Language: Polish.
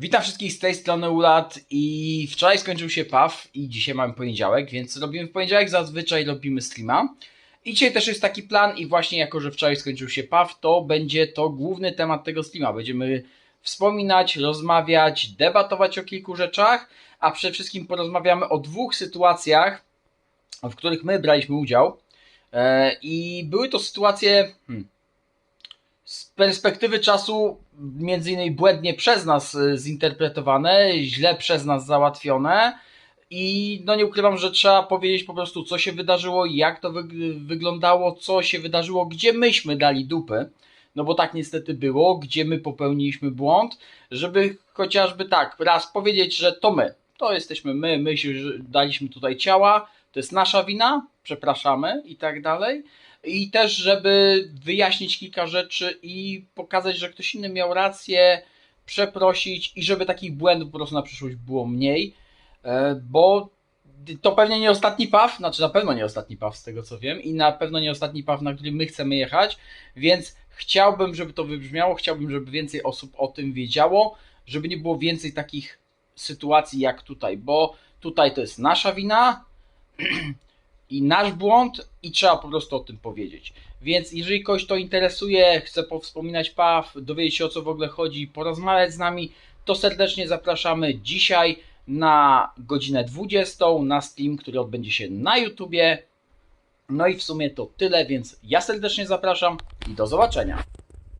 Witam wszystkich z tej strony Ulat i wczoraj skończył się PAW i dzisiaj mamy poniedziałek, więc robimy w poniedziałek, zazwyczaj robimy streama. I dzisiaj też jest taki plan i właśnie jako, że wczoraj skończył się PAW, to będzie to główny temat tego streama. Będziemy wspominać, rozmawiać, debatować o kilku rzeczach, a przede wszystkim porozmawiamy o dwóch sytuacjach, w których my braliśmy udział. E, I były to sytuacje... Hmm, z perspektywy czasu między innymi błędnie przez nas y, zinterpretowane, źle przez nas załatwione i no nie ukrywam, że trzeba powiedzieć po prostu co się wydarzyło, jak to wyg- wyglądało, co się wydarzyło, gdzie myśmy dali dupy, no bo tak niestety było, gdzie my popełniliśmy błąd, żeby chociażby tak raz powiedzieć, że to my, to jesteśmy my, my daliśmy tutaj ciała, to jest nasza wina, przepraszamy i tak dalej. I też, żeby wyjaśnić kilka rzeczy i pokazać, że ktoś inny miał rację, przeprosić i żeby takich błędów po prostu na przyszłość było mniej, e, bo to pewnie nie ostatni PAW, znaczy na pewno nie ostatni PAW z tego co wiem i na pewno nie ostatni PAW, na którym my chcemy jechać, więc chciałbym, żeby to wybrzmiało, chciałbym, żeby więcej osób o tym wiedziało, żeby nie było więcej takich sytuacji jak tutaj, bo tutaj to jest nasza wina, i nasz błąd i trzeba po prostu o tym powiedzieć. Więc jeżeli kogoś to interesuje, chce powspominać PAW, dowiedzieć się o co w ogóle chodzi, porozmawiać z nami, to serdecznie zapraszamy dzisiaj na godzinę 20 na stream, który odbędzie się na YouTubie. No i w sumie to tyle, więc ja serdecznie zapraszam i do zobaczenia.